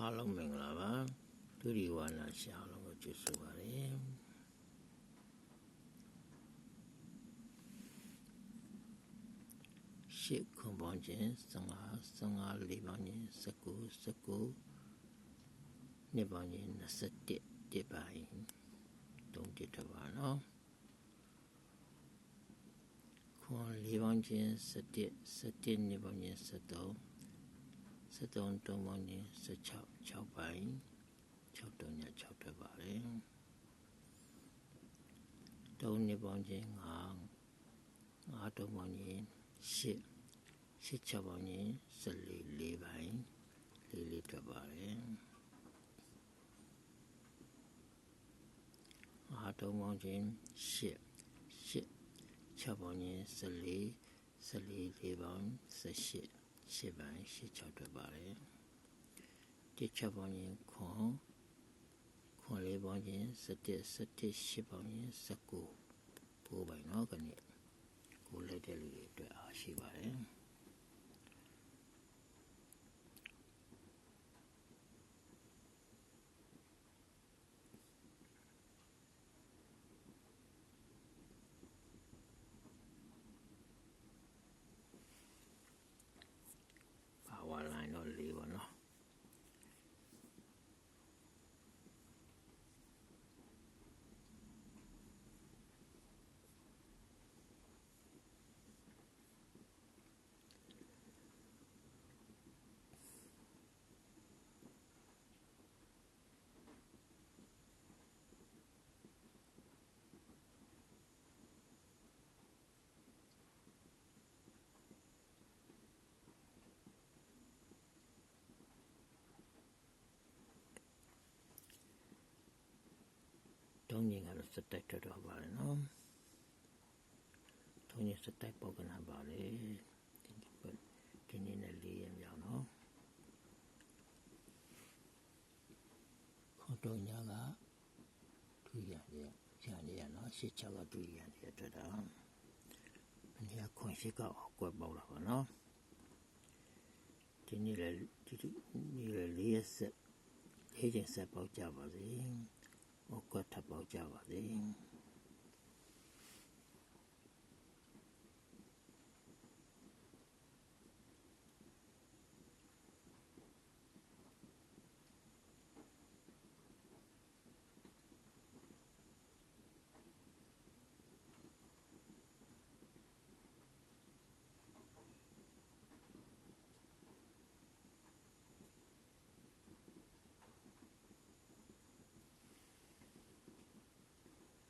အားလုံးမင်္ဂလာပါဒုတိယဝါနာရှာအားလုံးကိုကျေးဇူးပါတယ်ရှစ်ခွန်ပေါင်းခြင်း15 15လေးပေါင်းခြင်း19 19နှစ်ပေါင်းခြင်း21တစ်ပိုင်းတုံးတစ်တစ်ပါနော်ခွန်လေးပေါင်းခြင်း17 17နှစ်ပေါင်းခြင်း73 73တုံးပေါင်းခြင်း16 6ပိုင်း6တုံးည6တက်ပါလေတုံးနှစ်ပေါင်းခြင်း9 9တုံးပေါင်းခြင်း8 8ချက်ပေါင်းခြင်း14လေးပိုင်းလေးလေးတက်ပါလေအားတုံးပေါင်းခြင်း8 8ချက်ပေါင်းခြင်း14 14လေးပေါင်း18 8ပိုင်း8 6တက်ပါလေတစ်ချက်ပေါင်းခြင်းခွန်ခွန်လေးပေါင်းခြင်း17 17 8ပေါင်းခြင်း19 9ပိုင်းတော့ကနေကိုလိုက်တဲ့လူတွေအတွက်အားရှိပါတယ်ပါဝါလိုင်းတော့လေးပါနော် တုံးကြီးကတော့စတက်ထွက်တော့ပါတယ်နော်တုံးကြီးစတက်ပေါက်ကနာပါလေဒီနေ့နဲ့လေးရမြောင်နော်ခေါ်တော့ညာကဒူရရဲ့ညာရနော်ရှစ်ချက်ကဒူရရဲ့အတွက်တော့မင်းကခွန်ရှိကအကွက်ပေါက်လာပါနော်ဒီနေ့လေဒီနေ့လေလေးရက်ဆက်လေးချိန်ဆက်ပေါက်ကြပါစေ။ ဟောကွက်ထပ်ပေါက်ကြပါစေ။